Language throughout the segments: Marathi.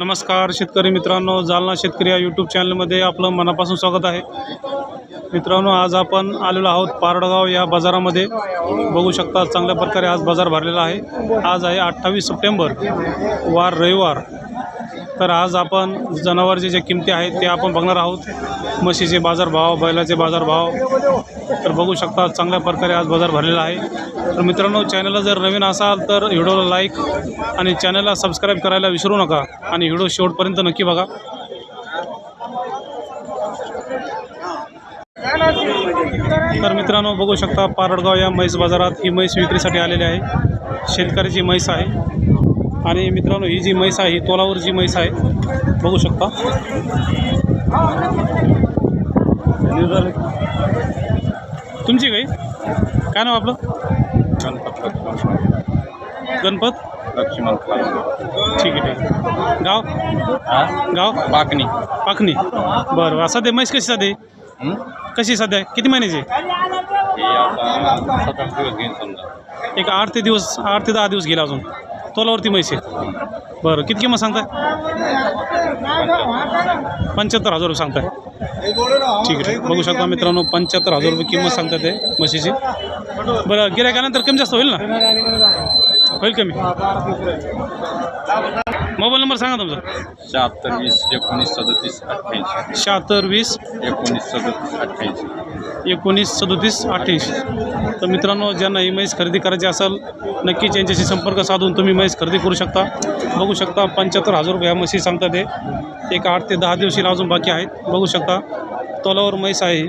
नमस्कार शेतकरी मित्रांनो जालना शेतकरी या यूट्यूब चॅनलमध्ये आपलं मनापासून स्वागत आहे. मित्रांनो आज आपण आलेलो आहोत पारडगाव या बाजारामध्ये. बघू शकता चांगल्या प्रकारे आज बाजार भरलेला आहे. आज आहे अठ्ठावीस सप्टेंबर वार रविवार. तर आज आपण जनावरचे जे किमती आहेत ते आपण बघणार आहोत. म्हशीचे बाजारभाव बैलाचे बाजारभाव. तर बघू शकता चांगल्या प्रकारे आज बाजार भरलेला आहे. तर मित्रांनो चॅनलला जर नवीन असाल तर व्हिडिओला लाईक आणि चॅनलला सबस्क्राईब करायला विसरू नका आणि व्हिडिओ शेवटपर्यंत नक्की बघा. तर मित्रांनो बघू शकता पारडगाव या म्हैस बाजारात ही म्हैस विक्रीसाठी आलेली आहे. शेतकऱ्याची म्हैस आहे. आणि मित्रांनो ही जी म्हैस आहे ही तोलावर जी म्हैस आहे. बघू शकता. तुमची काही काय नाव आपलं? गणपत. लक्ष्मण ठीक आहे ठीक आहे. गाव? गाव? बाकणी पाखणी बरं बरं. सध्या म्हैस कशी सध्या आहे? कशी सध्या? आहे? किती महिन्याची आहे? हे आता सात आठ दिवस घेईन समजा. एक आठ ते दिवस आठ ते दहा दिवस गेला अजून. तोलावरती म्हैस बरं किती किंमत सांगताय? पंच्याहत्तर हजार रुपये सांगताय. ठीक आहे बघू शकता मित्रांनो पंच्याहत्तर हजार रुपये किंमत सांगतात ते म्हशीची. बरं गिरायकानंतर कमी जास्त होईल ना? होईल कमी. मोबाईल नंबर सांगा तुमचा. शहात्तर वीस एकोणीस सदतीस अठ्ठ्याऐंशी. शहात्तर वीस. एकोणीस सदतीस अठ्ठ्याऐंशी. एकोणीस सदोतीस अठ्ठ्याऐंशी. तर मित्रांनो ज्यांना ही म्हैस खरेदी करायची असेल नक्कीच यांच्याशी संपर्क साधून तुम्ही म्हैस खरेदी करू शकता. बघू शकता पंच्याहत्तर हजार रुपये ह्या म्हशी सांगतात ते एक आठ ते दहा दिवशी अजून बाकी आहेत. बघू शकता तोलावर म्हैस आहे.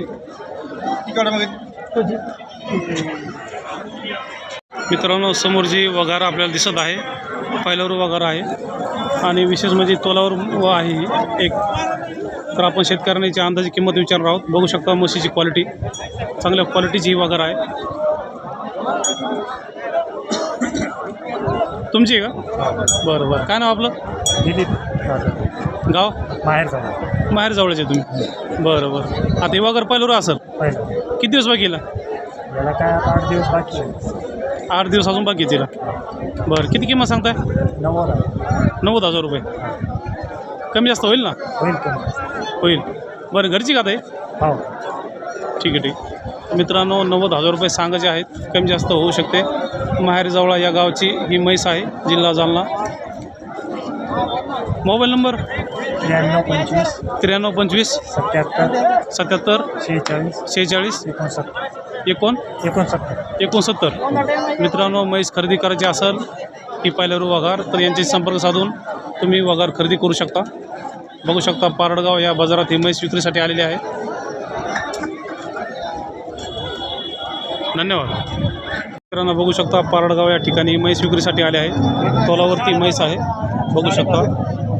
मित्रांनो समोर जी वगार आपल्याला दिसत आहे पहिल्यावर वगार आहे. आणि विशेष म्हणजे तोलावर व आहे ही एक तर आपण शेतकऱ्यांना याची अंदाजी किंमत विचारणार आहोत. बघू शकता म्हशीची क्वालिटी चांगल्या क्वालिटीची ही वगार आहे. तुमची आहे का? बरं बरं. काय नाव आपलं? दिलीप गाव? बाहेर जाऊ माहेर जवळचे तुम्ही. बरं बरं. आता हे वगैरे पहिल्यावर असेल पहिलं. किती दिवस बाकी गेला याला काय आठ दिवस बाकी आहे. आठ दिवस अजून बाकी आहे तिला. बरं किती किंमत सांगताय? नव्वद हजार रुपये. कमी जास्त होईल ना? होईल कमी. होईल. बरं घरची का ते हो. ठीक आहे ठीक. आहे. मित्रांनो नव्वद हजार रुपये सांगायचे आहेत. कमी जास्त होऊ शकते. माहेरजवळा या गावची ही म्हैस आहे जिल्हा जालना. Mobile number? त्र्याण्णव पंचवीस. त्र्याण्णव पंचवीस. सत्याहत्तर. सत्याहत्तर. शेहेचाळीस. शेहेचाळीस. एकोणसत्तर. एकोण? एकोणसत्तर. एकोणसत्तर. मित्रांनो म्हैस खरेदी करायची असेल ही पहिल्यावर वघार तर यांचे संपर्क साधून तुम्ही वघार खरेदी करू शकता. बघू शकता पारडगाव या बाजारात ही म्हैस विक्रीसाठी आलेली आहे. धन्यवाद. मित्रांनो बघू शकता पारडगाव या ठिकाणी म्हैस विक्रीसाठी आले आहे. तोलावरती म्हैस आहे. बघू शकता.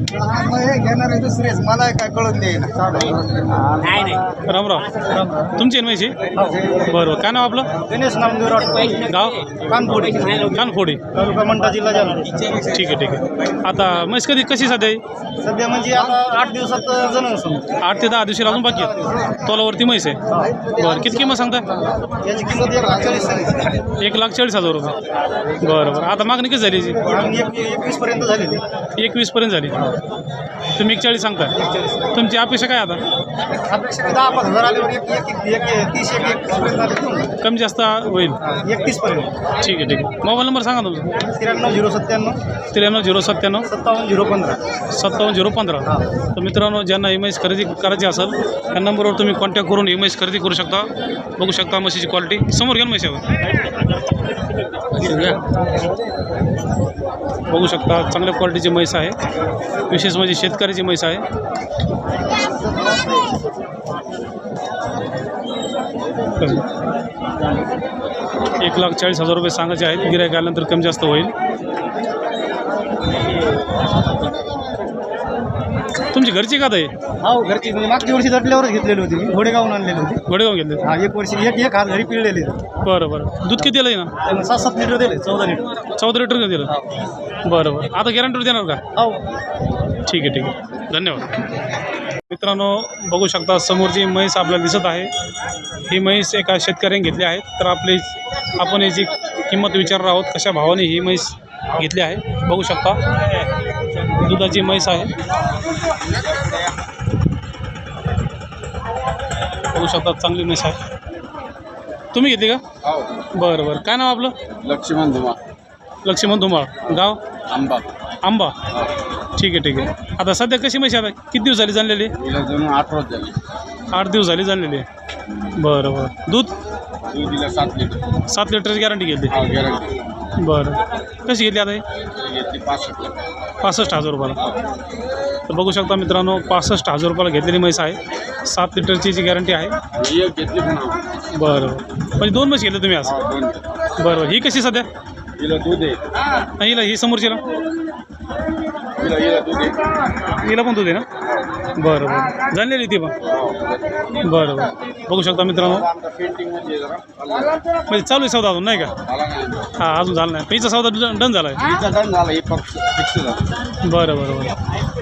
घेणार आहे दुसरेच. मला काय कळून देईना रामराव तुमची आहे ना म्हैशी बरं बरं काय नाव आपलं? गणेश नामदेव गाव? कानपुडी कानफोडी. तालुका मंडा जिल्हा जालना. ठीक आहे ठीक आहे. आता म्हैस कधी कशी सध्या आहे? सध्या म्हणजे आता आठ दिवसात जण समजा. आठ ते दहा दिवशी अजून बाकी तोलावरती म्हैस आहे. बरं किती किंमत याची किंमत एक लाख चाळीस सांगितली एक लाख चाळीस हजार रुपये. बरं बरं. आता मागणी किती झाली याची? आणि एक एकवीस पर्यंत झालेली एकवीसपर्यंत झाली. तुम्ही एक चाळीस सांगताय तुमची अपेक्षा काय आता? दहा पाच हजार आल्यावर एक एक एक एक तीस एक एकतीस पर्यंत आले कमी जास्त होईल. एकतीस पर्यंत. ठीक आहे ठीक आहे. मोबाईल नंबर सांगा तुमचा. त्र्याण्णव झिरो सत्त्याण्णव. त्र्याण्णव झिरो सत्त्याण्णव. सत्तावन्न झिरो पंधरा. सत्तावन्न झिरो पंधरा. तर मित्रांनो ज्यांना इमेज खरेदी करायची असेल त्या नंबरवर तुम्ही कॉन्टॅक्ट करून इमेज खरेदी करू शकता. बघू शकता म्हशीची क्वालिटी समोर घ्या ना म्हशीवर बघू शकता चांगल्या क्वालिटीची म्हैस आहे. विशेष म्हणजे शेतकऱ्याची म्हैस आहे. एक लाख चाळीस हजार रुपये सांगायचे आहेत. गिरायक आल्यानंतर कमी जास्त होईल. तुमची घरची का आहे हो घरची. म्हणजे मागच्या वर्षी दटल्यावरच घेतलेली होती. मी घोडेगावून आणलेली होती. गोडेगाव घेतले हा एक वर्षी एक एक हात घरी पिळलेली बरं बरं. दूध किती दिलं ना? सात सात लिटर दिले चौदा लिटर. चौदा लिटर दिलं? बरं बरं. आता गॅरंटीवर देणार का? हो. ठीक आहे ठीक आहे. धन्यवाद. मित्रांनो बघू शकता समोरची म्हैस आपल्याला दिसत आहे ही म्हैस एका शेतकऱ्याने घेतली आहे. तर आपली आपण याची किंमत विचारणार आहोत कशा भावाने ही म्हैस घेतली आहे. बघू शकता. दुधाची म्हैस आहे. बघू शकता चांगली म्हैस आहे. तुम्ही घेतली का? हो. बरं बरं. काय नाव आपलं? लक्ष्मण धुमा लक्ष्मण धुमाळ. गाव? आंबा. आंबा. ठीक आहे ठीक आहे. आता सध्या कशी म्हैस आहे? आता किती दिवस झाली जाणलेली? तिला जणू आठ रोज झाली. आठ दिवस झाली जाणलेली आहे. बरं बरं. दूध? दूध दिला सात लिटर. सात लिटरची गॅरंटी घेतली. हा गॅरंटी. बरं. कशी घेतली आता ही? घेतली पासष्ट पासष्ट हजार रुपयाला. तर बघू शकता मित्रांनो पासष्ट हजार रुपयाला घेतलेली म्हैस आहे. सात लिटरची जी गॅरंटी आहे. ही एक घेतली पुन्हा बरं. म्हणजे दोन म्हशी घेतले तुम्ही आज? दोन. बरं. बरं ही कशी सध्या? हिला दूध आहे. नाही, हिला ही समोरचीला हिला हिला दूध आहे. हिला पण दूध आहे ना? बरं बरं. जाणलेली ती पण. बरं बरं. बघू शकता मित्रांनो. म्हणजे चालू आहे सौदा अजून नाही का? हां अजून झालं नाही. हिचा सौदा डन झाला आहे बरं बरं बरं.